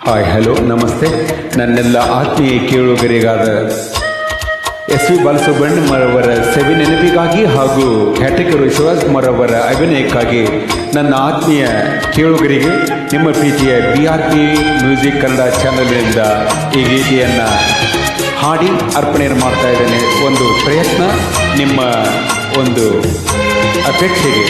Hi, hello, ನಮಸ್ತೆ. ನನ್ನೆಲ್ಲ ಆತ್ಮೀಯ ಕೇಳುಗರಿಗಾದ ಎಸ್ ವಿ ಬಾಲಸುಬ್ರಹ್ಮಣ್ಯಮರವರ ಸವಿ ನೆನಪಿಗಾಗಿ ಹಾಗೂ ಹ್ಯಾಟಿಕರು ಶಿವಕುಮಾರವರ ಅಭಿನಯಕ್ಕಾಗಿ ನನ್ನ ಆತ್ಮೀಯ ಕೇಳುಗರಿಗೆ ನಿಮ್ಮ ಪ್ರೀತಿಯ B R P music Kannada ಚಾನಲ್ನಿಂದ ಈ ಗೀತೆಯನ್ನು ಹಾಡಿ ಅರ್ಪಣೆಯನ್ನು ಮಾಡ್ತಾ ಇದ್ದೇನೆ. ಒಂದು ಪ್ರಯತ್ನ, ನಿಮ್ಮ ಒಂದು ಅಪೇಕ್ಷೆಗೆ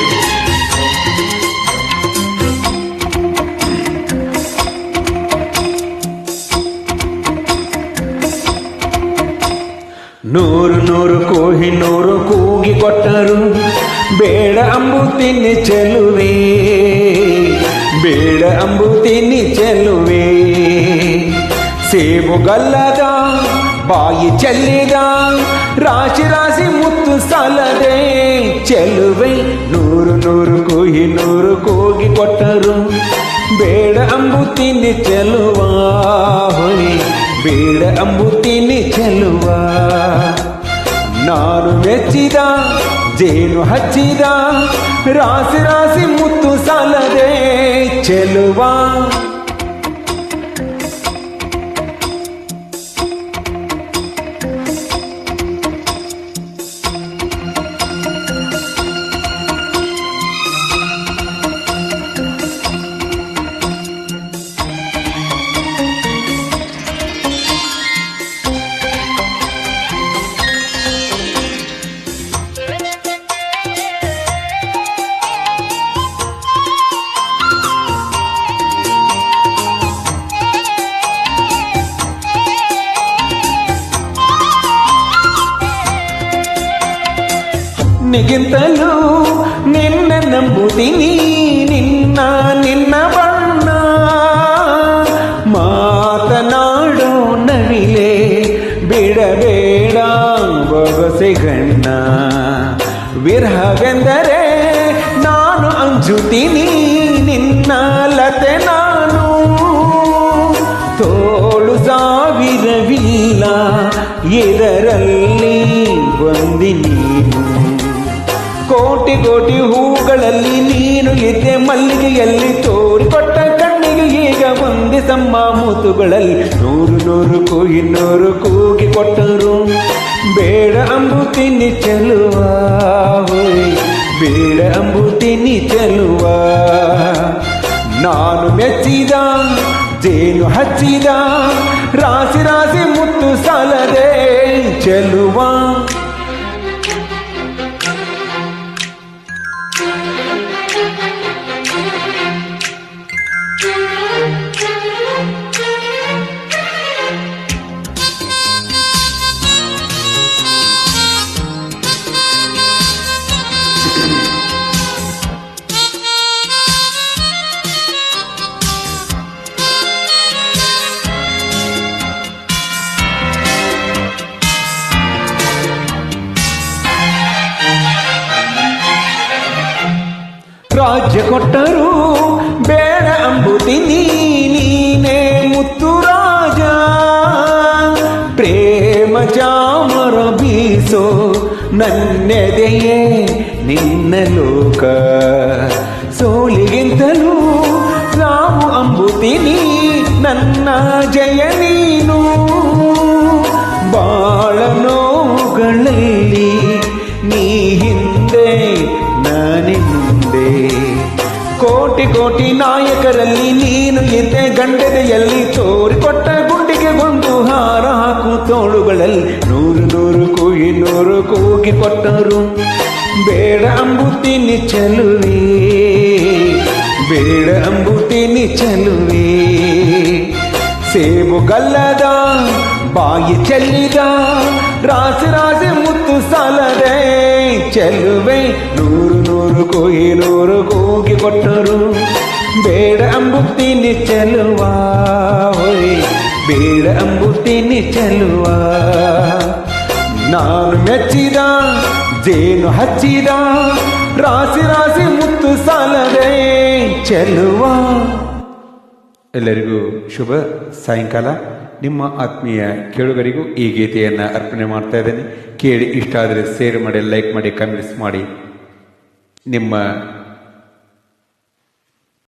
ನೂರು ನೂರು ಕೋಹಿ ನೂರು ಕೂಗಿ ಕೊಟ್ಟರು ಬೇಡ ಅಂಬು ತಿನ್ನಿ ಚೆಲುವೆ ಬೇಡ ಅಂಬು ತಿನ್ನಿ ಚೆಲುವೆ ಸೇಬು ಗಲ್ಲದ ಬಾಯಿ ಚೆಲ್ಲಿದ ರಾಶಿ ರಾಶಿ ಮುತ್ತು ಸಾಲದೆ ಚೆಲುವೆ ನೂರು ನೂರು ಕೂಗಿ ನೂರು ಕೂಗಿ ಕೊಟ್ಟರು ಬೇಡ ಅಂಬು ತಿನ್ನಿ ಚೆಲುವ ಹೊಯ್ ಬೇಡ ಅಂಬುತ್ತೀನಿ ಚೆಲುವ ನಾನು ಮೆಚ್ಚಿದ ಜೇನು ಹಚ್ಚಿದ ರಾಸಿ ರಾಸಿ ಮುತ್ತು ಸಾಲದೆ ಚೆಲುವ ನಿಗಿಂತಲೂ ನಿನ್ನ ನಂಬುದಿನಿ ನಿನ್ನ ನಿನ್ನ ಬಣ್ಣ ಮಾತನಾಡೋ ನವಿಲೆ ಬಿಡಬೇಡ ಬೊಗಸೆಗಣ್ಣ ವಿರಹವೆಂದರೆ ನಾನು ಅಂಜುತ್ತೀನಿ ನಿನ್ನ ಲತೆ ನಾನು ತೋಳು ಸಾವಿರವಿಲ್ಲ ಇದರಲ್ಲಿ ಬಂದಿ ನೀನು ಕೋಟಿ ಕೋಟಿ ಹೂಗಳಲ್ಲಿ ನೀನು ಇದ್ದೆ ಮಲ್ಲಿಗೆಯಲ್ಲಿ ತೋರಿಕೊಟ್ಟ ಕಣ್ಣಿಗೆ ಈಗ ಒಂದೇ ಸಮ್ಮ ಮೂತುಗಳಲ್ಲಿ ನೂರು ನೂರು ಕೂಗಿ ನೂರು ಕೂಗಿ ಕೊಟ್ಟರು. ಬೇಡ ಅಂಬು ತಿನ್ನಿ ಚೆಲುವ ಬೇಡ ಅಂಬು ತಿನ್ನಿ ಚೆಲುವ ನಾನು ಮೆಚ್ಚಿದ, ಜೇನು ಹಚ್ಚಿದ ರಾಸಿ ರಾಸಿ ಮುತ್ತು ಸಾಲದೆ ಚೆಲುವ. ರಾಜ್ಯ ಕೊಟ್ಟರು ಬೇಡ ಅಂಬುದಿನಿ ನೀನೇ ಮುತ್ತು ರಾಜ. ಪ್ರೇಮ ಚಾಮರ ಬೀಸೋ ನನ್ನೆದೆಯೇ ನಿನ್ನ ಲೋಕ. ಸೋಲಿಗಿಂತಲೂ ನಾವು ಅಂಬುದಿನಿ ನನ್ನ ಜಯ ನೀನು. ಕೋಟಿ ಕೋಟಿ ನಾಯಕರಲ್ಲಿ ನೀನು ಇದ್ದೆ ಗಂಡದೆಯಲ್ಲಿ ತೋರಿಕೊಟ್ಟ ಗುಂಡಿಗೆ ಒಂದು ಹಾರ ಹಾಕು ತೋಳುಗಳಲ್ಲಿ. ನೂರು ನೂರು ಕೂಗಿ ನೂರು ಕೂಗಿ ಕೊಟ್ಟರು. ಬೇಡ ಅಂಬುತ್ತೀನಿ ಚಲುವೆ ಬೇಡ ಅಂಬುತ್ತೀನಿ ಚೆಲುವೆ ಸೇಬು ಗಲ್ಲದ ಬಾಯಿ ಚೆಲ್ಲಿದ, ರಾಸಿ ರಾಸಿ ಮುತ್ತು ಸಾಲದೆ ಚೆಲುವೆ ನೂರು ನೂರು ಕೂಗಿ ನೂರು ಕೂಗಿ ಕೊಟ್ಟರು. ಬೇಡ ಅಂಬುತ್ತೀನಿ ಚೆಲುವ ಹೋಯ್ ಬೇಡ ಅಂಬುತ್ತೀನಿ ಚೆಲುವ. ನಾನು ಮೆಚ್ಚಿದ, ಜೇನು ಹಚ್ಚಿದ, ರಾಸಿ ರಾಸಿ ಮುತ್ತು ಸಾಲದೆ ಚೆಲುವ. ಎಲ್ಲರಿಗೂ ಶುಭ ಸಾಯಂಕಾಲ. ನಿಮ್ಮ ಆತ್ಮೀಯ ಕೇಳುಗರಿಗೂ ಈ ಗೀತೆಯನ್ನು ಅರ್ಪಣೆ ಮಾಡ್ತಾ ಇದ್ದೇನೆ. ಕೇಳಿ ಇಷ್ಟ ಆದರೆ ಶೇರ್ ಮಾಡಿ ಲೈಕ್ ಮಾಡಿ ಕಮೆಂಟ್ಸ್ ಮಾಡಿ. ನಿಮ್ಮ